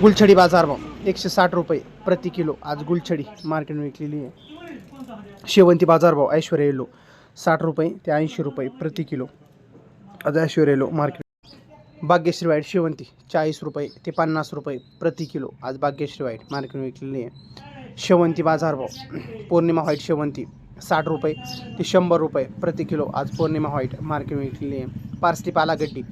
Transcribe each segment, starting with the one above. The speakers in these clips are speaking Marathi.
गुलछडी बाजार भाव एकशे साठ रुपये प्रति किलो. आज गुलछडी मार्केट विकलेली आहे. शेवंती बाजार भाव ऐश्वर्या येलो साठ रुपये ते ऐंशी रुपये प्रति किलो. आज ऐश्वर्या येलो मार्केट भाग्यश्री वाईट शेवंती चाळीस रुपये ते पन्नास रुपये प्रति किलो. आज भाग्यश्री वाईट मार्केट विकलेली आहे. शेवंती बाजार भाव पौर्णिमा व्हाईट शेवंती साठ रुपये ते शंभर रुपये प्रति किलो. आज पौर्णिमा व्हाईट मार्केट विकलेली आहे. पार्सली पालागड्डी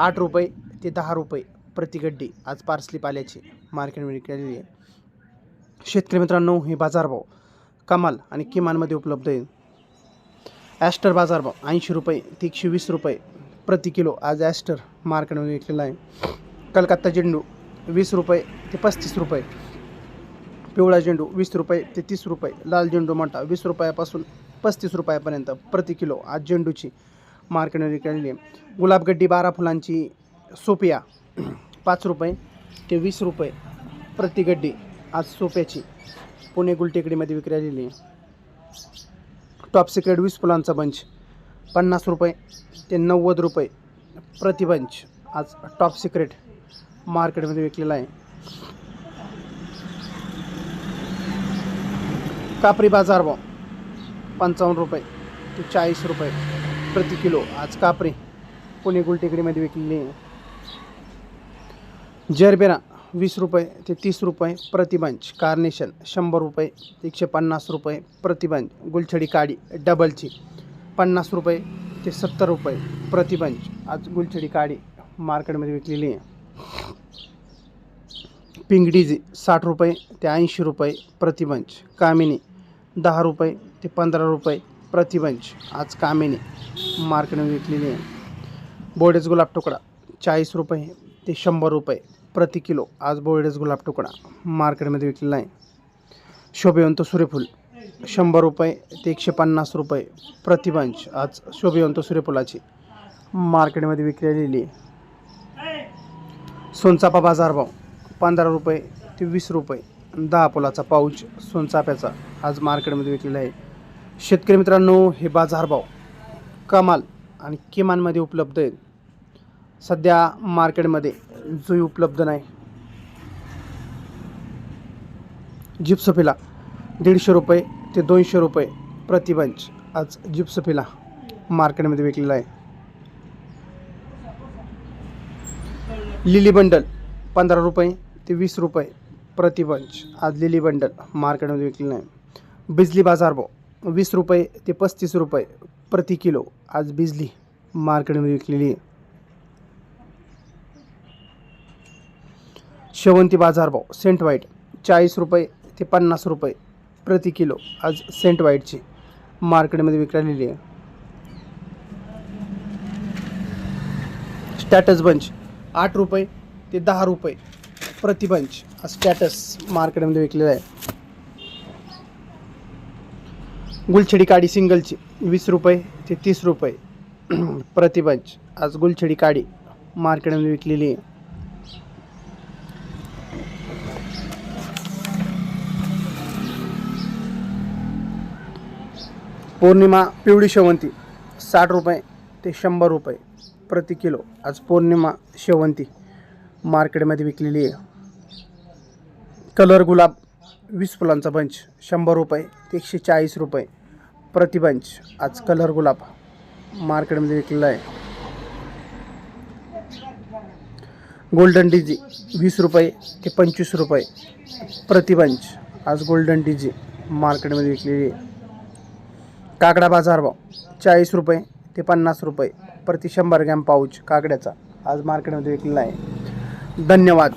आठ रुपये ते दहा रुपये प्रति गड्डी आज पार्सली पाल्याची मार्केट विकलेली आहे. शेतकरी मित्रांनो हे बाजारभाव कमाल आणि किमानमध्ये उपलब्ध आहे ॲस्टर बाजारभाव ऐंशी रुपये ते एकशे वीस रुपये प्रति किलो आज ॲस्टर मार्केटमध्ये विकलेला आहे. कलकत्ता झेंडू वीस रुपये ते पस्तीस रुपये. पिवळा झेंडू वीस रुपये ते तीस रुपये. लाल झेंडू मोठा वीस रुपयापासून पस्तीस रुपयापर्यंत प्रति किलो आज झेंडूची मार्केटमध्ये विकलेली आहे. गुलाबगड्डी बारा फुलांची सोपिया पाच रुपये ते वीस रुपये प्रति गड्डी आज सोप्याची पुणे गुलटेकडीमध्ये विकलेली आहे. टॉप सिक्रेट वीस फुलांचा बंच पन्नास रुपये ते नव्वद रुपये प्रति बंच आज टॉप सिक्रेट मार्केटमध्ये विकलेला आहे. कापरी बाजार भाव पंचावन्न रुपये ते चाळीस रुपये प्रति किलो आज कापरी पुणे गुलटेकडीमध्ये विकलेली आहे. जरबेरा वीस रुपये ते तीस रुपये प्रतिबंच. कार्नेशन शंभर रुपये एकशे पन्नास रुपये प्रतिबंच. गुलछडी काडी डबलची पन्नास रुपये ते सत्तर रुपये प्रतिबंच. आज गुलछडी काडी मार्केटमध्ये विकलेली आहे. पिंगडीजी साठ रुपये ते ऐंशी रुपये प्रतिबंच. कामिनी दहा रुपये ते पंधरा रुपये प्रतिबंच. आज कामिनी मार्केटमध्ये विकलेली आहे. बोडेज गुलाब तुकडा चाळीस रुपये ते शंभर रुपये प्रति किलो. आज बोर्डेस गुलाब तुकडा. मार्केटमध्ये विकलेला आहे शोभिवंत सूर्यफूल. शंभर रुपये ते एकशे पन्नास रुपये प्रतिबंच आज शोभिवंत सूर्यफुलाची मार्केटमध्ये विकलेली आहे सोनचापा बाजारभाव पंधरा रुपये ते वीस रुपये. दहा पोलाचा पाऊच सोनचाप्याचा आज मार्केटमध्ये विकलेला आहे. शेतकरी मित्रांनो हे बाजारभाव कमाल आणि किमानमध्ये उपलब्ध आहेत. सध्या मार्केटमध्ये जुई उपलब्ध नाही. जिप्सफिला दीडशे रुपये ते दोनशे रुपये प्रतिबंच आज जिप्सफिला मार्केटमध्ये विकलेला आहे. लिली बंडल पंधरा रुपये ते वीस रुपये प्रतिबंच आज लिली बंडल मार्केटमध्ये विकलेलं आहे. बिजली बाजारभाव वीस रुपये ते पस्तीस रुपये प्रति किलो आज बिजली मार्केटमध्ये विकलेली आहे. शेवंती बाजारभाव सेंट वाईट चाळीस रुपये ते पन्नास रुपये प्रति किलो आज सेंट वाईटची मार्केटमध्ये विकलेली आहे. स्टॅटस बंच आठ रुपये ते दहा रुपये प्रति बंच हा स्टॅटस मार्केटमध्ये विकलेला आहे. गुलछडी काडी सिंगलची वीस रुपये ते तीस रुपये प्रति बंच आज गुलछडी काडी मार्केटमध्ये विकलेली आहे. पौर्णिमा पिवळी शेवंती साठ रुपये ते शंभर रुपये प्रति किलो. आज पौर्णिमा शेवंती. मार्केटमध्ये विकलेली आहे. कलर गुलाब वीस फुलांचा बंच शंभर रुपये ते एकशे चाळीस रुपये प्रति बंच आज कलर गुलाब मार्केटमध्ये विकलेला आहे. गोल्डन डीजी वीस रुपये ते पंचवीस रुपये प्रति बंच आज गोल्डन डीजी मार्केटमध्ये विकलेली आहे. काकडा बाजारभाव चाळीस रुपये ते पन्नास रुपये प्रति शंभर ग्रॅम पाऊच काकड्याचा. आज मार्केटमध्ये विकलेला आहे. धन्यवाद.